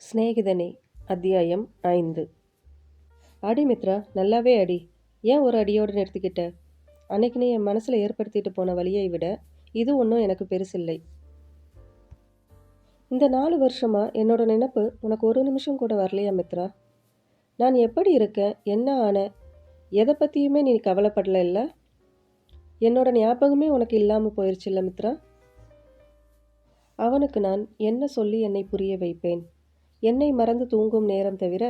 சிநேகிதனே அத்தியாயம் ஐந்து. அடி மித்ரா நல்லாவே அடி. ஏன் ஒரு அடியோடு நிறுத்திக்கிட்ட? அன்னைக்கு நீ என் மனசில் ஏற்படுத்திட்டு போன வழியை விட இது ஒன்றும் எனக்கு பெருசில்லை. இந்த நாலு வருஷமாக என்னோட நினப்பு உனக்கு ஒரு நிமிஷம் கூட வரலையா மித்ரா? நான் எப்படி இருக்கேன்? என்ன ஆன? எதை பற்றியுமே நீ கவலைப்படல இல்லை? என்னோட ஞாபகமே உனக்கு இல்லாமல் போயிருச்சுல்ல மித்ரா? அவனுக்கு நான் என்ன சொல்லி என்னை புரிய வைப்பேன்? என்னை மறந்து தூங்கும் நேரம் தவிர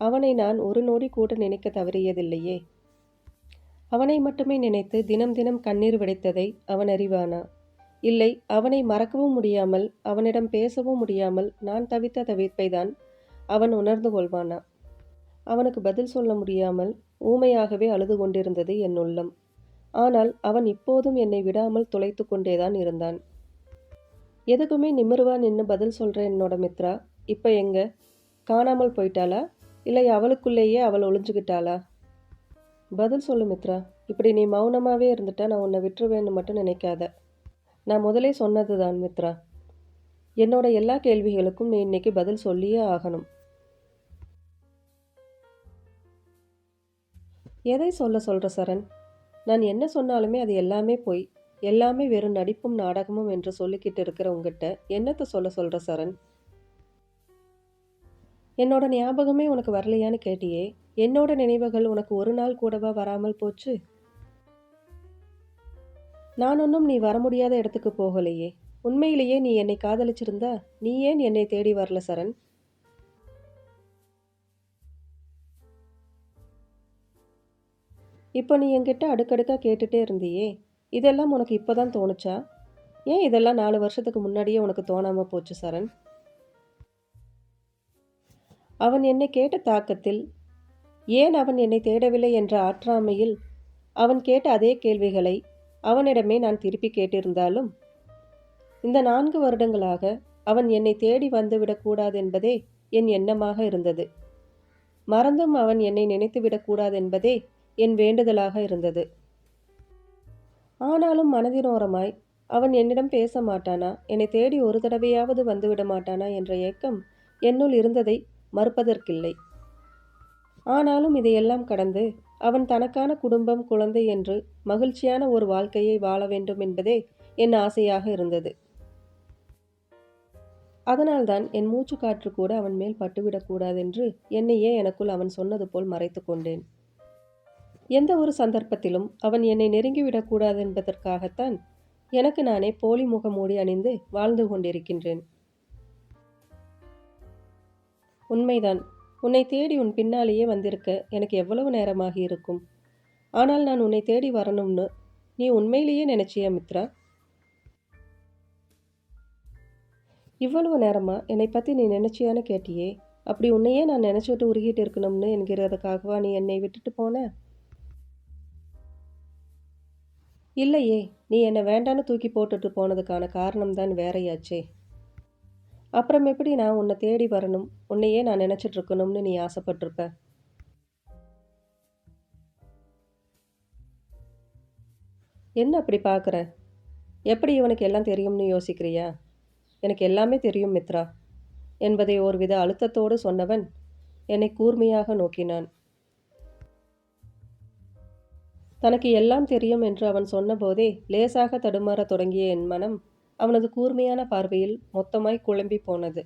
அவனை நான் ஒரு நொடி கூட நினைக்க தவறியதில்லையே. அவனை மட்டுமே நினைத்து தினம் தினம் கண்ணீர் விடைத்ததை அவன் அறிவானா? இல்லை அவனை மறக்கவும் முடியாமல் அவனிடம் பேசவும் முடியாமல் நான் தவித்த தவிர்ப்பை தான் அவன் உணர்ந்து கொள்வானா? அவனுக்கு பதில் சொல்ல முடியாமல் ஊமையாகவே அழுது கொண்டிருந்தது என் உள்ளம். ஆனால் அவன் இப்போதும் என்னை விடாமல் துளைத்து கொண்டேதான் இருந்தான். எதுக்குமே நிமிருவா நின்று பதில் சொல்கிற என்னோட மித்ரா. இப்போ எங்க? காணாமல் போயிட்டாளா? இல்லை அவளுக்குள்ளேயே அவள் ஒளிஞ்சுக்கிட்டாளா பதில் சொல்லு மித்ரா. இப்படி நீ மௌனமாகவே இருந்துட்டா நான் உன்னை விட்டுருவேன்னு மட்டும் நினைக்காத. நான் முதலே சொன்னது தான் மித்ரா. என்னோட எல்லா கேள்விகளுக்கும் நீ இன்னைக்கு பதில் சொல்லியே ஆகணும். எதை சொல்ல சொல்கிற சரண்? நான் என்ன சொன்னாலுமே அது எல்லாமே போய். எல்லாமே வெறும் நடிப்பும் நாடகமும் என்று சொல்லிக்கிட்டு இருக்கிற உங்ககிட்ட என்னத்தை சொல்ல சொல்கிற சரண்? என்னோட ஞாபகமே உனக்கு வரலையான்னு கேட்டியே? என்னோட நினைவுகள் உனக்கு ஒரு நாள் கூடவா வராமல் போச்சு? நான் ஒன்றும் நீ வர முடியாத இடத்துக்கு போகலையே. உண்மையிலேயே நீ என்னை காதலிச்சிருந்தா நீ ஏன் என்னை தேடி வரல சரண்? இப்போ நீ என்கிட்ட அடுக்கடுக்காக கேட்டுட்டே இருந்தியே. இதெல்லாம் உனக்கு இப்போ தான் தோணுச்சா? ஏன் இதெல்லாம் நாலு வருஷத்துக்கு முன்னாடியே உனக்கு தோணாமல் போச்சு சரண்? அவன் என்னை கேட்ட தாக்கத்தில் ஏன் அவன் என்னை தேடவில்லை என்ற ஆற்றாமையில் அவன் கேட்ட அதே கேள்விகளை அவனிடமே நான் திருப்பி கேட்டிருந்தாலும் இந்த நான்கு வருடங்களாக அவன் என்னை தேடி வந்துவிடக்கூடாது என்பதே என் எண்ணமாக இருந்தது. மறந்தும் அவன் என்னை நினைத்துவிடக்கூடாது என்பதே என் வேண்டுதலாக இருந்தது. ஆனாலும் மனதினோரமாய் அவன் என்னிடம் பேச மாட்டானா? என்னை தேடி ஒரு தடவையாவது வந்துவிட மாட்டானா? என்ற ஏக்கம் என்னுள் இருந்ததை மறுப்பதற்கில்லை. ஆனாலும் இதையெல்லாம் கடந்து அவன் தனக்கான குடும்பம் குழந்தை என்று மகிழ்ச்சியான ஒரு வாழ்க்கையை வாழ வேண்டும் என்பதே என் ஆசையாக இருந்தது. அதனால்தான் என் மூச்சு காற்று கூட அவன் மேல் பட்டுவிடக்கூடாதென்று என்னையே எனக்குள் அவன் சொன்னது போல் மறைத்து கொண்டேன். எந்த ஒரு சந்தர்ப்பத்திலும் அவன் என்னை நெருங்கிவிடக்கூடாது என்பதற்காகத்தான் எனக்கு நானே போலி முகமூடி அணிந்து வாழ்ந்து கொண்டிருக்கின்றேன். உண்மைதான். உன்னை தேடி உன் பின்னாலேயே வந்திருக்க எனக்கு எவ்வளவு நேரமாகி இருக்கும்? ஆனால் நான் உன்னை தேடி வரணும்னு நீ உண்மையிலேயே நினைச்சியா மித்ரா? இவ்வளவு நேரமா என்னை பற்றி நீ நினைச்சியான்னு கேட்டியே? அப்படி உன்னையே நான் நினச்சிட்டு உருகிட்டு இருக்கணும்னு என்கிறதுக்காகவா நீ என்னை விட்டுட்டு போன? இல்லையே நீ என்னை வேண்டான்னு தூக்கி போட்டுட்டு போனதுக்கான காரணம்தான் வேறையாச்சே. அப்புறம் எப்படி நான் உன்னை தேடி வரணும்? உன்னையே நான் நினச்சிட்டு இருக்கணும்னு நீ ஆசைப்பட்டிருப்ப. என்ன அப்படி பார்க்குற? எப்படி இவனுக்கு எல்லாம் தெரியும்னு யோசிக்கிறியா? எனக்கு எல்லாமே தெரியும் மித்ரா. என்பதை ஒருவித அழுத்தத்தோடு சொன்னவன் என்னை கூர்மையாக நோக்கினான். தனக்கு எல்லாம் தெரியும் என்று அவன் சொன்னபோதே லேசாக தடுமாறத் தொடங்கிய என் மனம் அவனது கூர்மையான பார்வையில் மொத்தமாய் குழம்பி போனது.